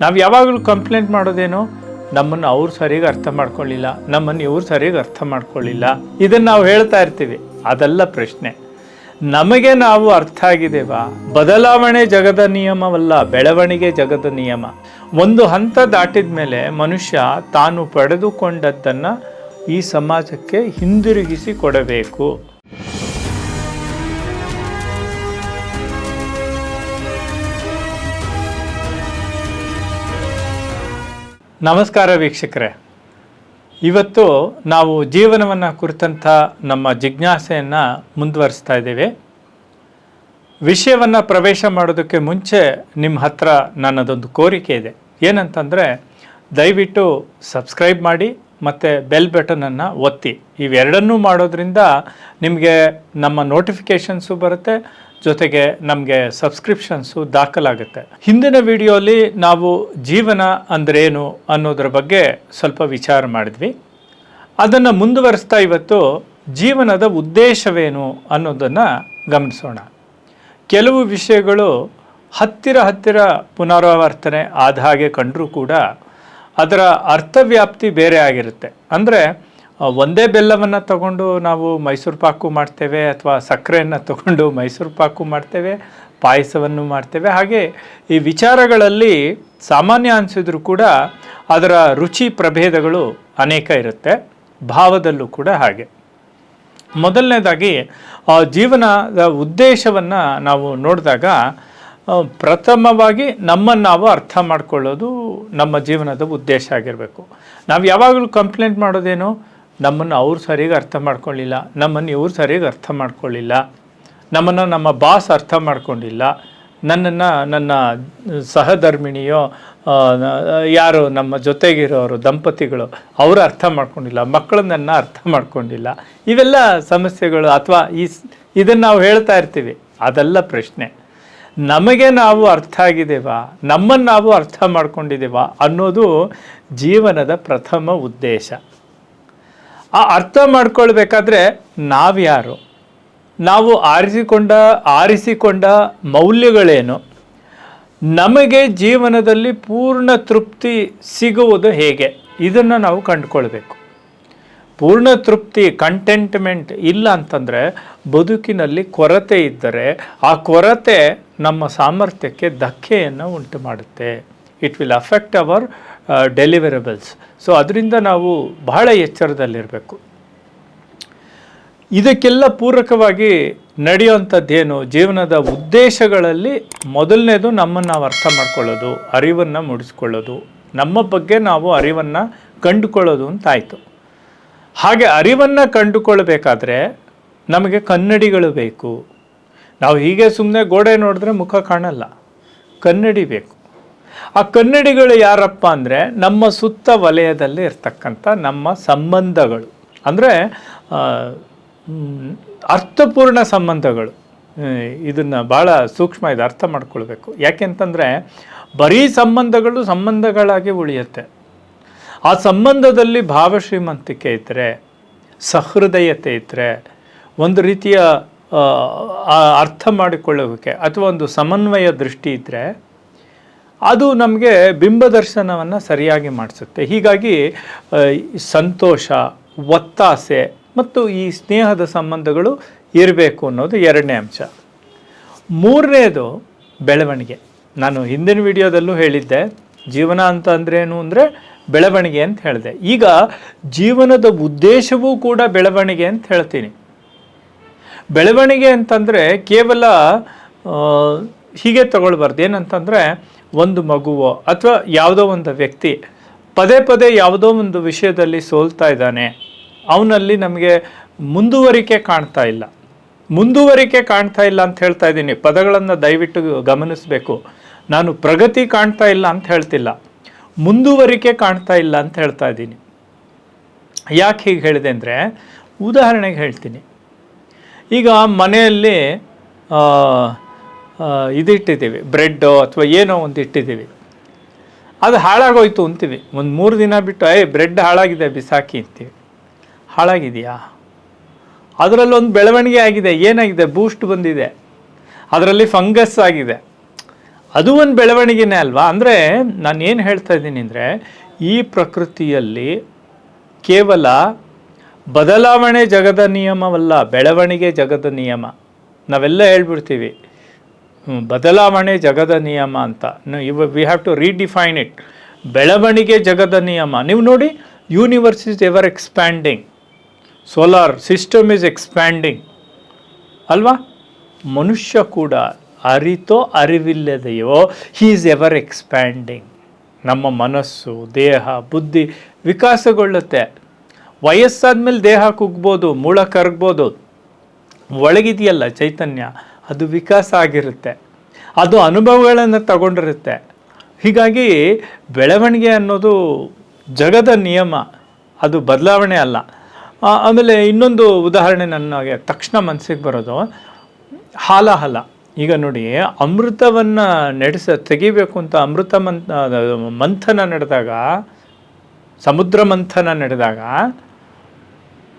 ನಾವು ಯಾವಾಗಲೂ ಕಂಪ್ಲೇಂಟ್ ಮಾಡೋದೇನು? ನಮ್ಮನ್ನು ಅವ್ರು ಸರಿಯಾಗಿ ಅರ್ಥ ಮಾಡ್ಕೊಳ್ಳಿಲ್ಲ. ನಮ್ಮನ್ನು ಇವ್ರು ಸರಿಯಾಗಿ ಅರ್ಥ ಮಾಡ್ಕೊಳ್ಳಿಲ್ಲ. ಇದನ್ನು ನಾವು ಹೇಳ್ತಾ ಇರ್ತೀವಿ. ಅದೆಲ್ಲ ಪ್ರಶ್ನೆ. ನಮಗೆ ನಾವು ಅರ್ಥ ಆಗಿದ್ದೇವಾ ಬದಲಾವಣೆ ಜಗದ ನಿಯಮವಲ್ಲ, ಬೆಳವಣಿಗೆ ಜಗದ ನಿಯಮ. ಒಂದು ಹಂತ ದಾಟಿದ ಮೇಲೆ ಮನುಷ್ಯ ತಾನು ಪಡೆದುಕೊಂಡದ್ದನ್ನು ಈ ಸಮಾಜಕ್ಕೆ ಹಿಂದಿರುಗಿಸಿ ಕೊಡಬೇಕು. ನಮಸ್ಕಾರ ವೀಕ್ಷಕರೇ. ಇವತ್ತು ನಾವು ಜೀವನವನ್ನು ಕುರಿತಂಥ ನಮ್ಮ ಜಿಜ್ಞಾಸೆಯನ್ನು ಮುಂದುವರಿಸ್ತಾ ಇದ್ದೇವೆ. ವಿಷಯವನ್ನು ಪ್ರವೇಶ ಮಾಡೋದಕ್ಕೆ ಮುಂಚೆ ನಿಮ್ಮ ಹತ್ರ ನನ್ನದೊಂದು ಕೋರಿಕೆ ಇದೆ. ಏನಂತಂದರೆ, ದಯವಿಟ್ಟು ಸಬ್ಸ್ಕ್ರೈಬ್ ಮಾಡಿ ಮತ್ತು ಬೆಲ್ ಬಟನನ್ನು ಒತ್ತಿ. ಇವೆರಡನ್ನೂ ಮಾಡೋದ್ರಿಂದ ನಿಮಗೆ ನಮ್ಮ ನೋಟಿಫಿಕೇಷನ್ಸು ಬರುತ್ತೆ ಜೊತೆಗೆ ನಮಗೆ ಸಬ್ಸ್ಕ್ರಿಪ್ಷನ್ಸು ದಾಖಲಾಗುತ್ತೆ. ಹಿಂದಿನ ವಿಡಿಯೋಲಿ ನಾವು ಜೀವನ ಅಂದ್ರೇನು ಅನ್ನೋದ್ರ ಬಗ್ಗೆ ಸ್ವಲ್ಪ ವಿಚಾರ ಮಾಡಿದ್ವಿ. ಅದನ್ನು ಮುಂದುವರಿಸ್ತಾ ಇವತ್ತು ಜೀವನದ ಉದ್ದೇಶವೇನು ಅನ್ನೋದನ್ನು ಗಮನಿಸೋಣ. ಕೆಲವು ವಿಷಯಗಳು ಹತ್ತಿರ ಹತ್ತಿರ ಪುನರಾವರ್ತನೆ ಆದ ಹಾಗೆ ಕಂಡರೂ ಕೂಡ ಅದರ ಅರ್ಥವ್ಯಾಪ್ತಿ ಬೇರೆ ಆಗಿರುತ್ತೆ. ಅಂದರೆ ಒಂದೇ ಬೆಲ್ಲವನ್ನು ತಗೊಂಡು ನಾವು ಮೈಸೂರು ಪಾಕು ಮಾಡ್ತೇವೆ ಅಥವಾ ಸಕ್ಕರೆಯನ್ನು ತಗೊಂಡು ಮೈಸೂರು ಪಾಕು ಮಾಡ್ತೇವೆ, ಪಾಯಸವನ್ನು ಮಾಡ್ತೇವೆ. ಹಾಗೆ ಈ ವಿಚಾರಗಳಲ್ಲಿ ಸಾಮಾನ್ಯ ಅನಿಸಿದ್ರು ಕೂಡ ಅದರ ರುಚಿ ಪ್ರಭೇದಗಳು ಅನೇಕ ಇರುತ್ತೆ. ಭಾವದಲ್ಲೂ ಕೂಡ ಹಾಗೆ. ಮೊದಲನೇದಾಗಿ ಜೀವನದ ಉದ್ದೇಶವನ್ನು ನಾವು ನೋಡಿದಾಗ ಪ್ರಥಮವಾಗಿ ನಮ್ಮನ್ನು ನಾವು ಅರ್ಥ ಮಾಡ್ಕೊಳ್ಳೋದು ನಮ್ಮ ಜೀವನದ ಉದ್ದೇಶ ಆಗಿರಬೇಕು. ನಾವು ಯಾವಾಗಲೂ ಕಂಪ್ಲೇಂಟ್ ಮಾಡೋದೇನು? ನಮ್ಮನ್ನು ಅವ್ರು ಸರಿಯಾಗಿ ಅರ್ಥ ಮಾಡ್ಕೊಳ್ಳಿಲ್ಲ, ನಮ್ಮನ್ನು ಇವ್ರು ಸರಿಯಾಗಿ ಅರ್ಥ ಮಾಡ್ಕೊಳ್ಳಿಲ್ಲ, ನಮ್ಮನ್ನು ನಮ್ಮ ಬಾಸ್ ಅರ್ಥ ಮಾಡ್ಕೊಂಡಿಲ್ಲ, ನನ್ನನ್ನು ನನ್ನ ಸಹಧರ್ಮಿಣಿಯೋ ಯಾರು ನಮ್ಮ ಜೊತೆಗಿರೋರು, ದಂಪತಿಗಳು, ಅವರು ಅರ್ಥ ಮಾಡ್ಕೊಂಡಿಲ್ಲ, ಮಕ್ಕಳನ್ನ ಅರ್ಥ ಮಾಡ್ಕೊಂಡಿಲ್ಲ. ಇವೆಲ್ಲ ಸಮಸ್ಯೆಗಳು ಅಥವಾ ಈ ಇದನ್ನು ನಾವು ಹೇಳ್ತಾ ಇರ್ತೀವಿ. ಅದೆಲ್ಲ ಪ್ರಶ್ನೆ. ನಮಗೆ ನಾವು ಅರ್ಥ ಆಗಿದ್ದೇವಾ? ನಮ್ಮನ್ನು ನಾವು ಅರ್ಥ ಮಾಡ್ಕೊಂಡಿದ್ದೇವಾ ಅನ್ನೋದು ಜೀವನದ ಪ್ರಥಮ ಉದ್ದೇಶ. ಆ ಅರ್ಥ ಮಾಡ್ಕೊಳ್ಬೇಕಾದ್ರೆ ನಾವ್ಯಾರು? ನಾವು ಆರಿಸಿಕೊಂಡ ಆರಿಸಿಕೊಂಡ ಮೌಲ್ಯಗಳೇನು? ನಮಗೆ ಜೀವನದಲ್ಲಿ ಪೂರ್ಣ ತೃಪ್ತಿ ಸಿಗುವುದು ಹೇಗೆ? ಇದನ್ನು ನಾವು ಕಂಡುಕೊಳ್ಬೇಕು. ಪೂರ್ಣ ತೃಪ್ತಿ ಕಂಟೆಂಟ್ಮೆಂಟ್ ಇಲ್ಲ ಅಂತಂದರೆ ಬದುಕಿನಲ್ಲಿ ಕೊರತೆ ಇದ್ದರೆ ಆ ಕೊರತೆ ನಮ್ಮ ಸಾಮರ್ಥ್ಯಕ್ಕೆ ಧಕ್ಕೆಯನ್ನು ಉಂಟು ಮಾಡುತ್ತೆ it will affect our deliverables so ಅದರಿಂದ ನಾವು ಬಹಳ ಎಚ್ಚರದಲ್ಲಿರಬೇಕು. ಇದಕ್ಕೆಲ್ಲ ಪೂರಕವಾಗಿ ನಡೆಯುವಂಥದ್ದೇನು? ಜೀವನದ ಉದ್ದೇಶಗಳಲ್ಲಿ ಮೊದಲನೇದು ನಮ್ಮನ್ನು ನಾವು ಅರ್ಥ ಮಾಡ್ಕೊಳ್ಳೋದು, ಅರಿವನ್ನು ಮೂಡಿಸ್ಕೊಳ್ಳೋದು. ನಮ್ಮ ಬಗ್ಗೆ ನಾವು ಅರಿವನ್ನು ಕಂಡುಕೊಳ್ಳೋದು ಅಂತಾಯಿತು. ಹಾಗೆ ಅರಿವನ್ನು ಕಂಡುಕೊಳ್ಬೇಕಾದ್ರೆ ನಮಗೆ ಕನ್ನಡಿಗಳು ಬೇಕು. ನಾವು ಹೀಗೆ ಸುಮ್ಮನೆ ಗೋಡೆ ನೋಡಿದ್ರೆ ಮುಖ ಕಾಣಲ್ಲ. ಕನ್ನಡಿ ಬೇಕು. ಆ ಕನ್ನಡಿಗಳು ಯಾರಪ್ಪ ಅಂದರೆ ನಮ್ಮ ಸುತ್ತ ವಲಯದಲ್ಲಿ ಇರ್ತಕ್ಕಂಥ ನಮ್ಮ ಸಂಬಂಧಗಳು. ಅಂದರೆ ಅರ್ಥಪೂರ್ಣ ಸಂಬಂಧಗಳು. ಇದನ್ನು ಭಾಳ ಸೂಕ್ಷ್ಮ ಇದು ಅರ್ಥ ಮಾಡ್ಕೊಳ್ಬೇಕು. ಯಾಕೆಂತಂದರೆ ಬರೀ ಸಂಬಂಧಗಳು ಸಂಬಂಧಗಳಾಗಿ ಉಳಿಯುತ್ತೆ. ಆ ಸಂಬಂಧದಲ್ಲಿ ಭಾವಶ್ರೀಮಂತಿಕೆ ಇದ್ದರೆ ಸಹೃದಯತೆ ಇದ್ದರೆ ಒಂದು ರೀತಿಯ ಅರ್ಥ ಮಾಡಿಕೊಳ್ಳುವಿಕೆ ಅಥವಾ ಒಂದು ಸಮನ್ವಯ ದೃಷ್ಟಿ ಇದ್ದರೆ ಅದು ನಮಗೆ ಬಿಂಬದರ್ಶನವನ್ನು ಸರಿಯಾಗಿ ಮಾಡಿಸುತ್ತೆ. ಹೀಗಾಗಿ ಸಂತೋಷ, ಒತ್ತಾಸೆ ಮತ್ತು ಈ ಸ್ನೇಹದ ಸಂಬಂಧಗಳು ಇರಬೇಕು ಅನ್ನೋದು ಎರಡನೇ ಅಂಶ. ಮೂರನೇದು ಬೆಳವಣಿಗೆ. ನಾನು ಹಿಂದಿನ ವಿಡಿಯೋದಲ್ಲೂ ಹೇಳಿದ್ದೆ, ಜೀವನ ಅಂತ ಅಂದ್ರೇನು ಅಂದರೆ ಬೆಳವಣಿಗೆ ಅಂತ ಹೇಳಿದೆ. ಈಗ ಜೀವನದ ಉದ್ದೇಶವೂ ಕೂಡ ಬೆಳವಣಿಗೆ ಅಂತ ಹೇಳ್ತೀನಿ. ಬೆಳವಣಿಗೆ ಅಂತಂದರೆ ಕೇವಲ ಹೀಗೆ ತಗೊಳ್ಬಾರ್ದು. ಏನಂತಂದರೆ ಒಂದು ಮಗುವೋ ಅಥವಾ ಯಾವುದೋ ಒಂದು ವ್ಯಕ್ತಿ ಪದೇ ಪದೇ ಯಾವುದೋ ಒಂದು ವಿಷಯದಲ್ಲಿ ಸೋಲ್ತಾ ಇದ್ದಾನೆ, ಅವನಲ್ಲಿ ನಮಗೆ ಮುಂದುವರಿಕೆ ಕಾಣ್ತಾ ಇಲ್ಲ. ಮುಂದುವರಿಕೆ ಕಾಣ್ತಾ ಇಲ್ಲ ಅಂತ ಹೇಳ್ತಾ ಇದ್ದೀನಿ. ಪದಗಳನ್ನು ದಯವಿಟ್ಟು ಗಮನಿಸಬೇಕು. ನಾನು ಪ್ರಗತಿ ಕಾಣ್ತಾ ಇಲ್ಲ ಅಂತ ಹೇಳ್ತಿಲ್ಲ. ಮುಂದುವರಿಕೆ ಕಾಣ್ತಾ ಇಲ್ಲ ಅಂತ ಹೇಳ್ತಾ ಇದ್ದೀನಿ. ಯಾಕೆ ಹೀಗೆ ಹೇಳಿದೆ ಅಂದರೆ, ಉದಾಹರಣೆಗೆ ಹೇಳ್ತೀನಿ. ಈಗ ಮನೆಯಲ್ಲಿ ಆ, ಇಟ್ಟಿದ್ದೀವಿ ಬ್ರೆಡ್ಡೋ ಅಥವಾ ಏನೋ ಒಂದು ಇಟ್ಟಿದ್ದೀವಿ. ಅದು ಹಾಳಾಗೋಯ್ತು ಅಂತೀವಿ. ಒಂದು ಮೂರು ದಿನ ಬಿಟ್ಟು ಏ ಬ್ರೆಡ್ ಹಾಳಾಗಿದೆ ಬಿಸಾಕಿ ಅಂತೀವಿ. ಹಾಳಾಗಿದೆಯಾ? ಅದರಲ್ಲಿ ಒಂದು ಬೆಳವಣಿಗೆ ಆಗಿದೆ. ಏನಾಗಿದೆ? ಬೂಸ್ಟ್ ಬಂದಿದೆ. ಅದರಲ್ಲಿ ಫಂಗಸ್ ಆಗಿದೆ. ಅದು ಒಂದು ಬೆಳವಣಿಗೆನೇ ಅಲ್ವಾ? ಅಂದರೆ ನಾನು ಏನು ಹೇಳ್ತಾ ಇದ್ದೀನಿ ಅಂದರೆ ಈ ಪ್ರಕೃತಿಯಲ್ಲಿ ಕೇವಲ ಬದಲಾವಣೆ ಜಗದ ನಿಯಮವಲ್ಲ ಬೆಳವಣಿಗೆ ಜಗದ ನಿಯಮ. ನಾವೆಲ್ಲ ಹೇಳ್ಬಿಡ್ತೀವಿ. ಬದಲಾವಣೆ ಜಗದ ನಿಯಮ ಅಂತ. ಇವ we have to redefine it ಬೆಳವಣಿಗೆ ಜಗದ ನಿಯಮ. ನೀವು ನೋಡಿ universe is ever expanding solar system is expanding ಅಲ್ವಾ? ಮನುಷ್ಯ ಕೂಡ ಅರಿತೋ ಅರಿವಿಲ್ಲದೆಯೋ ಹೀ ಈಸ್ ಎವರ್ ಎಕ್ಸ್ಪ್ಯಾಂಡಿಂಗ್ ನಮ್ಮ ಮನಸ್ಸು, ದೇಹ, ಬುದ್ಧಿ ವಿಕಾಸಗೊಳ್ಳುತ್ತೆ. ವಯಸ್ಸಾದ ಮೇಲೆ ದೇಹ ಕುಗ್ಬೋದು, ಮೂಳ ಕರಗ್ಬೋದು. ಒಳಗಿದೆಯಲ್ಲ ಚೈತನ್ಯ. ಅದು ವಿಕಾಸ ಆಗಿರುತ್ತೆ. ಅದು ಅನುಭವಗಳನ್ನು ತಗೊಂಡಿರುತ್ತೆ. ಹೀಗಾಗಿ ಬೆಳವಣಿಗೆ ಅನ್ನೋದು ಜಗದ ನಿಯಮ. ಅದು ಬದಲಾವಣೆ ಅಲ್ಲ. ಆಮೇಲೆ ಇನ್ನೊಂದು ಉದಾಹರಣೆ ನನಗೆ ತಕ್ಷಣ ಮನಸ್ಸಿಗೆ ಬರೋದು. ಹಾಲಹಲ ಈಗ ನೋಡಿ, ಅಮೃತವನ್ನು ನಡೆಸ, ತೆಗಿಬೇಕು ಅಂತ ಅಮೃತ ಮಂಥ ಮಂಥನ ನಡೆದಾಗ, ಸಮುದ್ರ ಮಂಥನ ನಡೆದಾಗ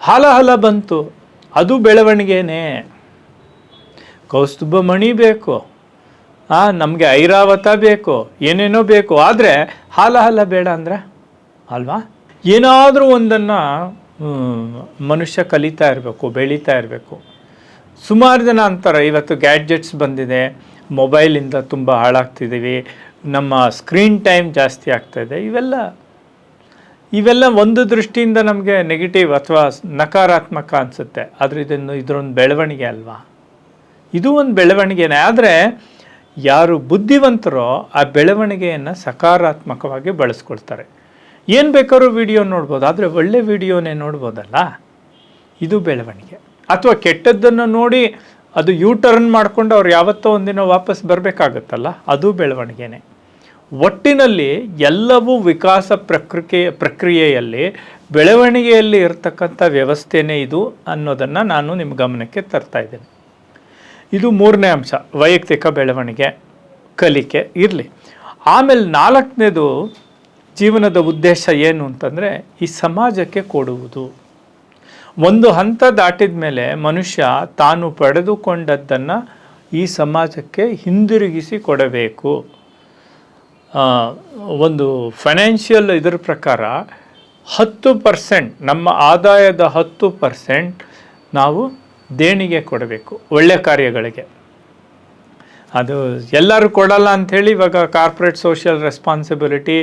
ಹಾಲಾಹಲ ಬಂತು. ಅದು ಬೆಳವಣಿಗೆನೇ. ಕೌಸ್ತುಭ ಮಣಿ ಬೇಕು. ಆ, ನಮಗೆ ಐರಾವತ ಬೇಕು, ಏನೇನೋ ಬೇಕು. ಆದರೆ ಹಾಲ ಹಾಲ ಬೇಡ ಅಂದರೆ ಅಲ್ವಾ? ಏನಾದರೂ ಒಂದನ್ನು ಮನುಷ್ಯ ಕಲಿತಾ ಇರಬೇಕು, ಬೆಳೀತಾ ಇರಬೇಕು. ಸುಮಾರು ಜನ ಅಂತಾರೆ, ಇವತ್ತು ಗ್ಯಾಡ್ಜೆಟ್ಸ್ ಬಂದಿದೆ, ಮೊಬೈಲಿಂದ ತುಂಬ ಹಾಳಾಗ್ತಿದ್ದೀವಿ ನಮ್ಮ ಸ್ಕ್ರೀನ್ ಟೈಮ್ ಜಾಸ್ತಿ ಆಗ್ತಾಯಿದೆ ಇವೆಲ್ಲ ಇವೆಲ್ಲ ಒಂದು ದೃಷ್ಟಿಯಿಂದ ನಮಗೆ ನೆಗೆಟಿವ್ ಅಥವಾ ನಕಾರಾತ್ಮಕ ಅನಿಸುತ್ತೆ. ಆದರೆ ಇದನ್ನು, ಇದರೊಂದು ಬೆಳವಣಿಗೆ ಅಲ್ವಾ? ಇದು ಒಂದು ಬೆಳವಣಿಗೆನೇ ಆದರೆ ಯಾರು ಬುದ್ಧಿವಂತರೋ ಆ ಬೆಳವಣಿಗೆಯನ್ನು ಸಕಾರಾತ್ಮಕವಾಗಿ ಬಳಸ್ಕೊಳ್ತಾರೆ. ಏನು ಬೇಕಾದ್ರೂ ವಿಡಿಯೋ ನೋಡ್ಬೋದು, ಆದರೆ ಒಳ್ಳೆ ವಿಡಿಯೋನೇ ನೋಡ್ಬೋದಲ್ಲ? ಇದು ಬೆಳವಣಿಗೆ. ಅಥವಾ ಕೆಟ್ಟದ್ದನ್ನು ನೋಡಿ ಅದು ಯೂ ಟರ್ನ್ ಮಾಡಿಕೊಂಡು ಅವ್ರು ಯಾವತ್ತೋ ಒಂದಿನ ವಾಪಸ್ ಬರಬೇಕಾಗತ್ತಲ್ಲ? ಅದು ಬೆಳವಣಿಗೆನೇ. ಒಟ್ಟಿನಲ್ಲಿ ಎಲ್ಲವೂ ವಿಕಾಸ ಪ್ರಕ್ರಿಯೆ ಪ್ರಕ್ರಿಯೆಯಲ್ಲಿ, ಬೆಳವಣಿಗೆಯಲ್ಲಿ ಇರತಕ್ಕಂಥ ವ್ಯವಸ್ಥೆನೇ ಇದು ಅನ್ನೋದನ್ನು ನಾನು ನಿಮ್ಮ ಗಮನಕ್ಕೆ ತರ್ತಾ ಇದು ಮೂರನೇ ಅಂಶ, ವೈಯಕ್ತಿಕ ಬೆಳವಣಿಗೆ, ಕಲಿಕೆ ಇರಲಿ. ಆಮೇಲೆ ನಾಲ್ಕನೇದು ಜೀವನದ ಉದ್ದೇಶ ಏನು ಅಂತಂದರೆ ಈ ಸಮಾಜಕ್ಕೆ ಕೊಡುವುದು. ಒಂದು ಹಂತ ದಾಟಿದ ಮೇಲೆ ಮನುಷ್ಯ ತಾನು ಪಡೆದುಕೊಂಡದ್ದನ್ನು ಈ ಸಮಾಜಕ್ಕೆ ಹಿಂದಿರುಗಿಸಿ ಕೊಡಬೇಕು. ಒಂದು ಫೈನಾನ್ಷಿಯಲ್ ಇದರ ಪ್ರಕಾರ ಹತ್ತು ಪರ್ಸೆಂಟ್ ನಮ್ಮ ಆದಾಯದ ಹತ್ತು ಪರ್ಸೆಂಟ್ ನಾವು ದೇಣಿಗೆ ಕೊಡಬೇಕು, ಒಳ್ಳೆ ಕಾರ್ಯಗಳಿಗೆ. ಅದು ಎಲ್ಲರೂ ಕೊಡಲ್ಲ ಅಂಥೇಳಿ ಇವಾಗ corporate social responsibility,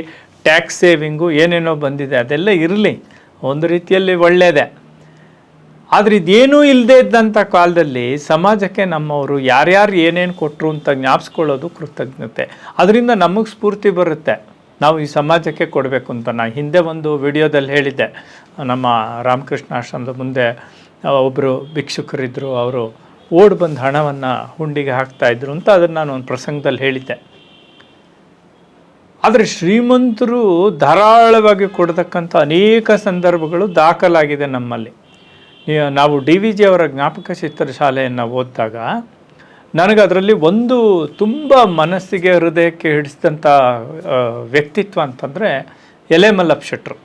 tax saving ಏನೇನೋ ಬಂದಿದೆ, ಅದೆಲ್ಲ ಇರಲಿ. ಒಂದು ರೀತಿಯಲ್ಲಿ ಒಳ್ಳೆಯದೇ ಆದರೆ ಇದೇನೂ ಇಲ್ಲದೇ ಇದ್ದಂಥ ಕಾಲದಲ್ಲಿ ಸಮಾಜಕ್ಕೆ ನಮ್ಮವರು ಯಾರ್ಯಾರು ಏನೇನು ಕೊಟ್ಟರು ಅಂತ ಜ್ಞಾಪಿಸ್ಕೊಳ್ಳೋದು ಕೃತಜ್ಞತೆ. ಅದರಿಂದ ನಮಗೆ ಸ್ಫೂರ್ತಿ ಬರುತ್ತೆ. ನಾವು ಈ ಸಮಾಜಕ್ಕೆ ಕೊಡಬೇಕು ಅಂತ. ನಾನು ಹಿಂದೆ ಒಂದು ವಿಡಿಯೋದಲ್ಲಿ ಹೇಳಿದ್ದೆ. ನಮ್ಮ ರಾಮಕೃಷ್ಣ ಆಶ್ರಮದ ಮುಂದೆ ಒಬ್ಬರು ಭಿಕ್ಷುಕರಿದ್ದರು ಅವರು ಓಡ್ ಬಂದು ಹಣವನ್ನು ಹುಂಡಿಗೆ ಹಾಕ್ತಾಯಿದ್ರು ಅಂತ ಅದನ್ನು ನಾನು ಒಂದು ಪ್ರಸಂಗದಲ್ಲಿ ಹೇಳಿದ್ದೆ. ಆದರೆ ಶ್ರೀಮಂತರು ಧಾರಾಳವಾಗಿ ಕೊಡತಕ್ಕಂಥ ಅನೇಕ ಸಂದರ್ಭಗಳು ದಾಖಲಾಗಿದೆ ನಮ್ಮಲ್ಲಿ. ನಾವು ಡಿ ವಿ ಜಿ ಅವರ ಜ್ಞಾಪಕ ಚಿತ್ರ ಶಾಲೆಯನ್ನು ಓದಿದಾಗ ನನಗೆ ಅದರಲ್ಲಿ ಒಂದು ತುಂಬ ಮನಸ್ಸಿಗೆ ಹೃದಯಕ್ಕೆ ಹಿಡಿಸಿದಂಥ ವ್ಯಕ್ತಿತ್ವ ಅಂತಂದರೆ ಎಲೆ ಮಲ್ಲಪ್ಪ ಶೆಟ್ರು.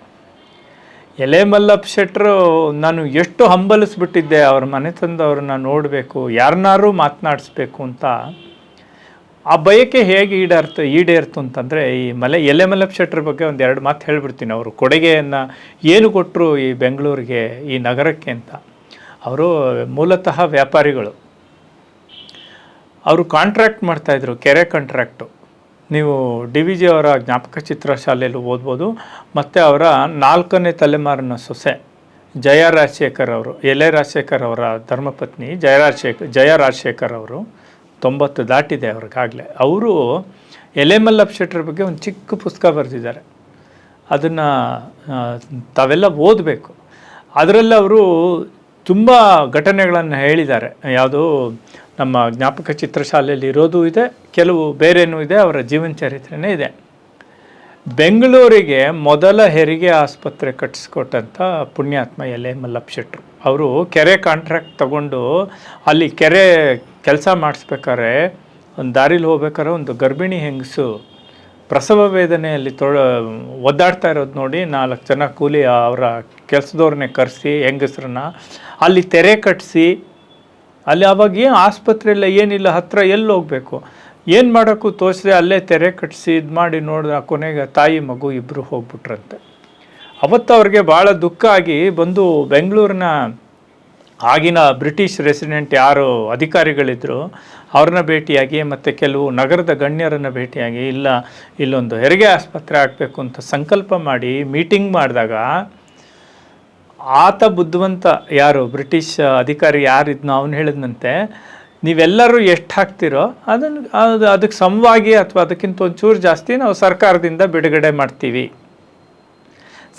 ಎಲೆ ಮಲ್ಲಪ್ಪ ಶೆಟ್ಟರು ನಾನು ಎಷ್ಟು ಹಂಬಲಿಸ್ಬಿಟ್ಟಿದ್ದೆ ಅವ್ರ ಮನೆತನದವ್ರನ್ನ ನೋಡಬೇಕು ಯಾರನ್ನಾರು ಮಾತನಾಡಿಸ್ಬೇಕು ಅಂತ. ಆ ಬಯಕೆ ಹೇಗೆ ಈಡೇರ್ತು ಈಡೇರ್ತು ಅಂತಂದರೆ, ಈ ಮಲೆ, ಎಲೆ ಮಲ್ಲಪ್ಪ ಶೆಟ್ರ ಬಗ್ಗೆ ಒಂದು ಎರಡು ಮಾತು ಹೇಳಿಬಿಡ್ತೀನಿ ಅವರು. ಕೊಡುಗೆಯನ್ನು ಏನು ಕೊಟ್ಟರು ಈ ಬೆಂಗಳೂರಿಗೆ, ಈ ನಗರಕ್ಕೆ ಅಂತ. ಅವರು ಮೂಲತಃ ವ್ಯಾಪಾರಿಗಳು. ಅವರು ಕಾಂಟ್ರಾಕ್ಟ್ ಮಾಡ್ತಾಯಿದ್ರು ಕೆರೆ ಕಾಂಟ್ರಾಕ್ಟು ನೀವು ಡಿ ವಿ ಜಿ ಅವರ ಜ್ಞಾಪಕ ಚಿತ್ರ ಶಾಲೆಯಲ್ಲೂ ಓದ್ಬೋದು. ಮತ್ತು ಅವರ ನಾಲ್ಕನೇ ತಲೆಮಾರಿನ ಸೊಸೆ ಜಯ ರಾಜಶೇಖರ್ ಅವರು, ಎಲೆ ರಾಜಶೇಖರ್ ಅವರ ಧರ್ಮಪತ್ನಿ ಜಯ ರಾಜಶೇಖರ್ ಜಯ ರಾಜಶೇಖರ್ ಅವರು ತೊಂಬತ್ತು ದಾಟಿದೆ ಅವ್ರಿಗಾಗಲೇ. ಅವರು ಎಲೆ ಮಲ್ಲಪ್ಪ ಶೆಟ್ಟರ್ ಬಗ್ಗೆ ಒಂದು ಚಿಕ್ಕ ಪುಸ್ತಕ ಬರೆದಿದ್ದಾರೆ. ಅದನ್ನು ತಾವೆಲ್ಲ ಓದಬೇಕು. ಅದರಲ್ಲಿ ಅವರು ತುಂಬ ಘಟನೆಗಳನ್ನು ಹೇಳಿದ್ದಾರೆ. ಯಾವುದು ನಮ್ಮ ಜ್ಞಾಪಕ ಚಿತ್ರಶಾಲೆಯಲ್ಲಿ ಇರೋದು ಇದೆ, ಕೆಲವು ಬೇರೆನೂ ಇದೆ, ಅವರ ಜೀವನ ಚರಿತ್ರೆನೇ ಇದೆ. ಬೆಂಗಳೂರಿಗೆ ಮೊದಲ ಹೆರಿಗೆ ಆಸ್ಪತ್ರೆ ಕಟ್ಟಿಸ್ಕೊಟ್ಟಂಥ ಪುಣ್ಯಾತ್ಮ ಎಲೆ ಮಲ್ಲಪ್ಪ ಶೆಟ್ರು ಅವರು ಕೆರೆ ಕಾಂಟ್ರಾಕ್ಟ್ ತಗೊಂಡು ಅಲ್ಲಿ ಕೆರೆ ಕೆಲಸ ಮಾಡಿಸ್ಬೇಕಾದ್ರೆ ಒಂದು ದಾರಿಲಿ ಹೋಗ್ಬೇಕಾದ್ರೆ ಒಂದು ಗರ್ಭಿಣಿ ಹೆಂಗಸು ಪ್ರಸವ ವೇದನೆಯಲ್ಲಿ ತೊಳ, ಒದ್ದಾಡ್ತಾ ಇರೋದು ನೋಡಿ ನಾಲ್ಕು ಜನ ಕೂಲಿ ಅವರ ಕೆಲಸದವ್ರನ್ನೇ ಕರೆಸಿ ಹೆಂಗಸ್ರನ್ನ ಅಲ್ಲಿ ತೆರೆ ಕಟ್ಟಿಸಿ ಅಲ್ಲಿ ಅವಾಗ ಏನು ಆಸ್ಪತ್ರೆ ಇಲ್ಲ ಏನಿಲ್ಲ ಹತ್ತಿರ ಎಲ್ಲಿ ಹೋಗಬೇಕು? ಏನು ಮಾಡೋಕ್ಕೂ ತೋರಿಸಿದೆ ಅಲ್ಲೇ ತೆರೆ ಕಟ್ಟಿಸಿ ಇದು ಮಾಡಿ ನೋಡಿದ ಕೊನೆಗೆ ತಾಯಿ ಮಗು ಇಬ್ಬರು ಹೋಗ್ಬಿಟ್ರಂತೆ. ಅವತ್ತು ಅವ್ರಿಗೆ ಭಾಳ ದುಃಖ ಆಗಿ ಬಂದು ಬೆಂಗಳೂರಿನ ಆಗಿನ ಬ್ರಿಟಿಷ್ ರೆಸಿಡೆಂಟ್ ಯಾರು ಅಧಿಕಾರಿಗಳಿದ್ದರು ಅವ್ರನ್ನ ಭೇಟಿಯಾಗಿ ಮತ್ತು ಕೆಲವು ನಗರದ ಗಣ್ಯರನ್ನು ಭೇಟಿಯಾಗಿ ಇಲ್ಲ, ಇಲ್ಲೊಂದು ಹೆರಿಗೆ ಆಸ್ಪತ್ರೆ ಆಗಬೇಕು ಅಂತ ಸಂಕಲ್ಪ ಮಾಡಿ ಮೀಟಿಂಗ್ ಮಾಡಿದಾಗ ಆತ ಬುದ್ಧಿವಂತ ಯಾರು? ಬ್ರಿಟಿಷ್ ಅಧಿಕಾರಿ ಯಾರು ಇದ್ನೋ ಅವನು ಹೇಳಿದಂತೆ ನೀವೆಲ್ಲರೂ ಎಷ್ಟು ಹಾಕ್ತಿರೋ ಅದನ್ನು ಅದು ಅದಕ್ಕೆ ಸಮವಾಗಿ ಅಥವಾ ಅದಕ್ಕಿಂತ ಒಂಚೂರು ಜಾಸ್ತಿ ನಾವು ಸರ್ಕಾರದಿಂದ ಬಿಡುಗಡೆ ಮಾಡ್ತೀವಿ.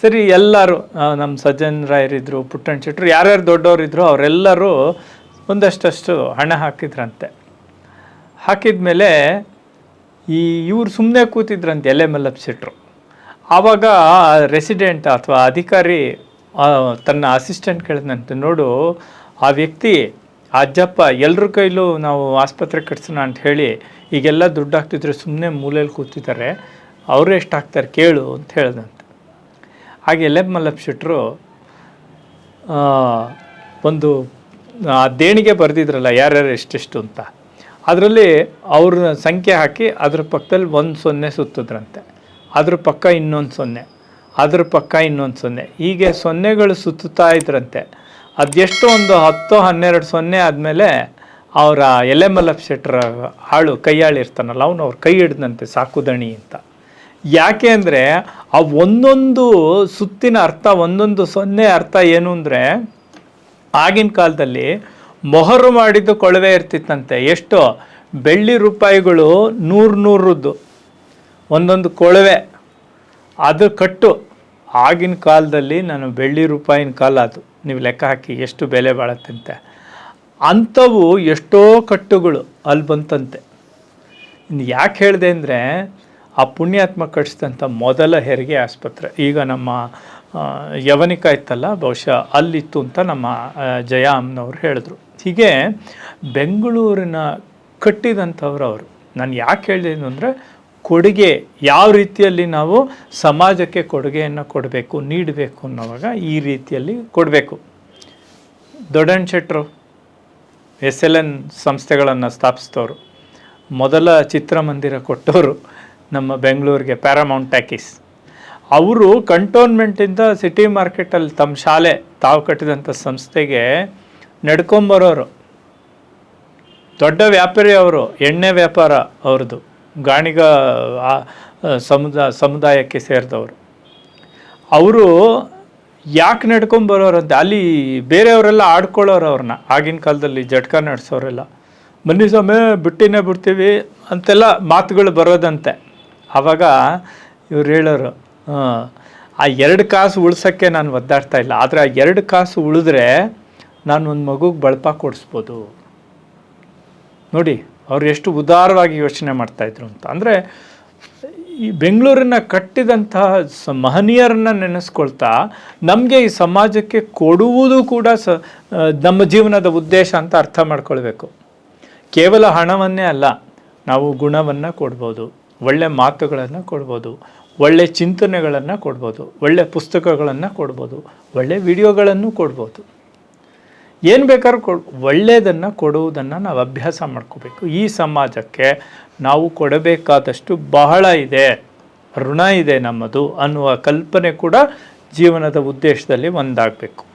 ಸರಿ, ಎಲ್ಲರೂ ನಮ್ಮ ಸಜ್ಜನ್ ರಾಯರಿದ್ದರು ಪುಟ್ಟಣ್ಣ ಶೆಟ್ಟರು, ಯಾರ್ಯಾರು ದೊಡ್ಡವರಿದ್ರು ಅವರೆಲ್ಲರೂ ಒಂದಷ್ಟಷ್ಟು ಹಣ ಹಾಕಿದ್ರಂತೆ. ಹಾಕಿದ ಮೇಲೆ ಈ ಇವ್ರು ಸುಮ್ಮನೆ ಕೂತಿದ್ರಂತೆ ಎಲೆ ಮಲ್ಲಪ್ಪ ಶೆಟ್ಟರು. ಆವಾಗ ರೆಸಿಡೆಂಟ್ ಅಥವಾ ಅಧಿಕಾರಿ ತನ್ನ ಅಸಿಸ್ಟೆಂಟ್ ಕೇಳಿದಂತೆ, ನೋಡು, ಆ ವ್ಯಕ್ತಿ ಅಜ್ಜಪ್ಪ ಎಲ್ಲರ ಕೈಲೂ ನಾವು ಆಸ್ಪತ್ರೆ ಕಟ್ಸೋಣ ಅಂತ ಹೇಳಿ ಈಗೆಲ್ಲ ದುಡ್ಡು ಹಾಕ್ತಿದ್ರೆ ಸುಮ್ಮನೆ ಮೂಲೆಯಲ್ಲಿ ಕೂತಿದ್ದಾರೆ. ಅವರು ಎಷ್ಟು ಹಾಕ್ತಾರೆ ಕೇಳು ಅಂತ ಹೇಳ್ದಂತೆ. ಹಾಗೆ ಎಲೆ ಮಲ್ಲಪ್ಪ ಶೆಟ್ಟರು ಒಂದು, ಆ ದೇಣಿಗೆ ಬರೆದಿದ್ರಲ್ಲ ಯಾರ್ಯಾರು ಎಷ್ಟೆಷ್ಟು ಅಂತ. ಅದರಲ್ಲಿ ಅವ್ರ ಸಂಖ್ಯೆ ಹಾಕಿ ಅದ್ರ ಪಕ್ಕದಲ್ಲಿ ಒಂದು ಸೊನ್ನೆ ಸುತ್ತಿದ್ರಂತೆ. ಅದ್ರ ಪಕ್ಕ ಇನ್ನೊಂದು ಸೊನ್ನೆ. ಅದ್ರ ಪಕ್ಕ ಇನ್ನೊಂದು ಸೊನ್ನೆ. ಹೀಗೆ ಸೊನ್ನೆಗಳು ಸುತ್ತುತ್ತಾ ಇದ್ರಂತೆ. ಅದೆಷ್ಟೋ ಒಂದು ಹತ್ತು ಹನ್ನೆರಡು ಸೊನ್ನೆ ಆದಮೇಲೆ ಅವರ ಎಲೆ ಮಲ್ಲಪ್ಪ ಶೆಟ್ಟರ ಆಳು ಕೈಯಾಳಿರ್ತಾನಲ್ಲ ಅವನು ಅವ್ರ ಕೈ ಹಿಡ್ದಂತೆ ಸಾಕುದಣಿ ಅಂತ. ಯಾಕೆ ಅಂದರೆ ಆ ಒಂದೊಂದು ಸುತ್ತಿನ ಅರ್ಥ, ಒಂದೊಂದು ಸೊನ್ನೆ ಅರ್ಥ ಏನು ಅಂದರೆ, ಆಗಿನ ಕಾಲದಲ್ಲಿ ಮೊಹರು ಮಾಡಿದ್ದು ಕೊಳವೆ ಇರ್ತಿತ್ತಂತೆ. ಎಷ್ಟು ಬೆಳ್ಳಿ ರೂಪಾಯಿಗಳು ನೂರು ನೂರದ್ದು. ಒಂದೊಂದು ಕೊಳವೆ. ಅದು ಕಟ್ಟು. ಆಗಿನ ಕಾಲದಲ್ಲಿ ನಾನು ಬೆಳ್ಳಿ ರೂಪಾಯಿನ ಕಾಲ ಅದು. ನೀವು ಲೆಕ್ಕ ಹಾಕಿ ಎಷ್ಟು ಬೆಲೆ ಬಾಳತ್ತಂತೆ. ಅಂಥವು ಎಷ್ಟೋ ಕಟ್ಟುಗಳು ಅಲ್ಲಿ ಬಂತಂತೆ. ಇನ್ನು ಯಾಕೆ ಹೇಳಿದೆ ಅಂದರೆ ಆ ಪುಣ್ಯಾತ್ಮ ಕಟ್ಟಿಸಿದಂಥ ಮೊದಲ ಹೆರಿಗೆ ಆಸ್ಪತ್ರೆ. ಈಗ ನಮ್ಮ ಯವನಿಕ ಇತ್ತಲ್ಲ ಬಹುಶಃ ಅಲ್ಲಿತ್ತು ಅಂತ ನಮ್ಮ ಆ, ಜಯ ಅಮ್ಮನವ್ರು ಹೇಳಿದ್ರು. ಹೀಗೆ ಬೆಂಗಳೂರಿನ ಕಟ್ಟಿದಂಥವ್ರು ಅವರು. ನಾನು ಯಾಕೆ ಹೇಳಿದೆ ಅಂದರೆ ಕೊಡುಗೆ ಯಾವ ರೀತಿಯಲ್ಲಿ ನಾವು ಸಮಾಜಕ್ಕೆ ಕೊಡುಗೆಯನ್ನು ಕೊಡಬೇಕು, ನೀಡಬೇಕು ಅನ್ನೋವಾಗ ಈ ರೀತಿಯಲ್ಲಿ ಕೊಡಬೇಕು. ದೊಡ್ಡಣ್ಣ ಶೆಟ್ಟರು, ಎಸ್ ಎಲ್ ಎನ್ ಸಂಸ್ಥೆಗಳನ್ನು ಸ್ಥಾಪಿಸಿದವರು, ಮೊದಲ ಚಿತ್ರಮಂದಿರ ಕೊಟ್ಟವರು ನಮ್ಮ ಬೆಂಗಳೂರಿಗೆ ಪ್ಯಾರಾಮೌಂಟ್ ಟ್ಯಾಕಿಸ್ ಅವರು ಕಂಟೋನ್ಮೆಂಟಿಂದ ಸಿಟಿ ಮಾರ್ಕೆಟಲ್ಲಿ ತಮ್ಮ ಶಾಲೆ, ತಾವು ಕಟ್ಟಿದಂಥ ಸಂಸ್ಥೆಗೆ ನಡ್ಕೊಂಬರೋರು ದೊಡ್ಡ ವ್ಯಾಪಾರಿ ಅವರು, ಎಣ್ಣೆ ವ್ಯಾಪಾರ ಅವ್ರದ್ದು. ಗಾಣಿಗ ಸಮುದಾಯ ಸಮುದಾಯಕ್ಕೆ ಸೇರಿದವರು. ಅವರು ಯಾಕೆ ನಡ್ಕೊಂಬರೋರು ಅಂತ ಅಲ್ಲಿ ಬೇರೆಯವರೆಲ್ಲ ಆಡ್ಕೊಳ್ಳೋರು ಅವ್ರನ್ನ. ಆಗಿನ ಕಾಲದಲ್ಲಿ ಜಟ್ಕ ನಡೆಸೋರೆಲ್ಲ. ಬನ್ನಿ ಸ್ವಾಮಿ, ಬಿಟ್ಟಿನೇ ಬಿಡ್ತೀವಿ ಅಂತೆಲ್ಲ ಮಾತುಗಳು ಬರೋದಂತೆ. ಆವಾಗ ಇವ್ರು ಹೇಳೋರು ಆ ಎರಡು ಕಾಸು ಉಳ್ಸೋಕ್ಕೆ ನಾನು ಒದ್ದಾಡ್ತಾ ಇಲ್ಲ. ಆದರೆ ಆ ಎರಡು ಕಾಸು ಉಳಿದ್ರೆ ನಾನು ಒಂದು ಮಗುಗೆ ಬಳಪ ಕೊಡಿಸ್ಬೋದು. ನೋಡಿ ಅವ್ರು ಎಷ್ಟು ಉದಾರವಾಗಿ ಯೋಚನೆ ಮಾಡ್ತಾಯಿದ್ರು ಅಂತ. ಅಂದರೆ ಈ ಬೆಂಗಳೂರಿನ ಕಟ್ಟಿದಂತಹ ಸ ಮಹನೀಯರನ್ನ ನೆನೆಸ್ಕೊಳ್ತಾ ನಮಗೆ ಈ ಸಮಾಜಕ್ಕೆ ಕೊಡುವುದು ಕೂಡ ಸ ನಮ್ಮ ಜೀವನದ ಉದ್ದೇಶ ಅಂತ ಅರ್ಥ ಮಾಡ್ಕೊಳ್ಬೇಕು. ಕೇವಲ ಹಣವನ್ನೇ ಅಲ್ಲ, ನಾವು ಗುಣವನ್ನು ಕೊಡ್ಬೋದು, ಒಳ್ಳೆ ಮಾತುಗಳನ್ನು ಕೊಡ್ಬೋದು, ಒಳ್ಳೆ ಚಿಂತನೆಗಳನ್ನು ಕೊಡ್ಬೋದು, ಒಳ್ಳೆ ಪುಸ್ತಕಗಳನ್ನು ಕೊಡ್ಬೋದು, ಒಳ್ಳೆ ವಿಡಿಯೋಗಳನ್ನು ಕೊಡ್ಬೋದು. ಏನು ಬೇಕಾದ್ರೂ ಕೊಡ್ ಒಳ್ಳೆಯದನ್ನು ಕೊಡುವುದನ್ನು ನಾವು ಅಭ್ಯಾಸ ಮಾಡ್ಕೋಬೇಕು. ಈ ಸಮಾಜಕ್ಕೆ ನಾವು ಕೊಡಬೇಕಾದಷ್ಟು ಬಹಳ ಇದೆ, ಋಣ ಇದೆ ನಮ್ಮದು ಅನ್ನುವ ಕಲ್ಪನೆ ಕೂಡ ಜೀವನದ ಉದ್ದೇಶದಲ್ಲಿ ಒಂದಾಗಬೇಕು.